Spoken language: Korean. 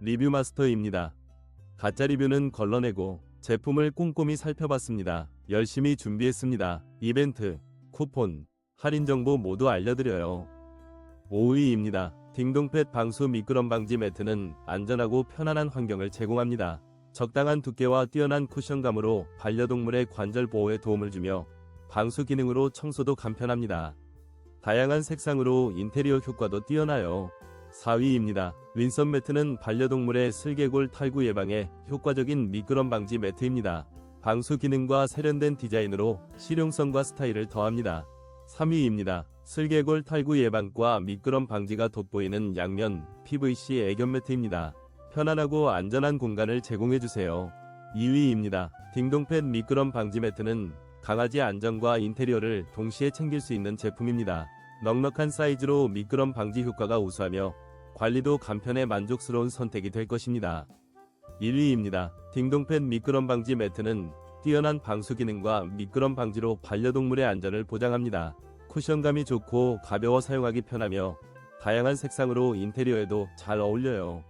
리뷰 마스터입니다. 가짜 리뷰는 걸러내고 제품을 꼼꼼히 살펴봤습니다. 열심히 준비했습니다. 이벤트, 쿠폰, 할인 정보 모두 알려드려요. 5위입니다. 딩동펫 방수 미끄럼 방지 매트는 안전하고 편안한 환경을 제공합니다. 적당한 두께와 뛰어난 쿠션감으로 반려동물의 관절 보호에 도움을 주며 방수 기능으로 청소도 간편합니다. 다양한 색상으로 인테리어 효과도 뛰어나요. 4위입니다. 윈선 매트는 반려동물의 슬개골 탈구 예방에 효과적인 미끄럼 방지 매트입니다. 방수 기능과 세련된 디자인으로 실용성과 스타일을 더합니다. 3위입니다. 슬개골 탈구 예방과 미끄럼 방지가 돋보이는 양면 PVC 애견 매트입니다. 편안하고 안전한 공간을 제공해주세요. 2위입니다. 딩동펫 미끄럼 방지 매트는 강아지 안전과 인테리어를 동시에 챙길 수 있는 제품입니다. 넉넉한 사이즈로 미끄럼 방지 효과가 우수하며 관리도 간편해 만족스러운 선택이 될 것입니다. 1위입니다. 딩동펫 미끄럼 방지 매트는 뛰어난 방수 기능과 미끄럼 방지로 반려동물의 안전을 보장합니다. 쿠션감이 좋고 가벼워 사용하기 편하며 다양한 색상으로 인테리어에도 잘 어울려요.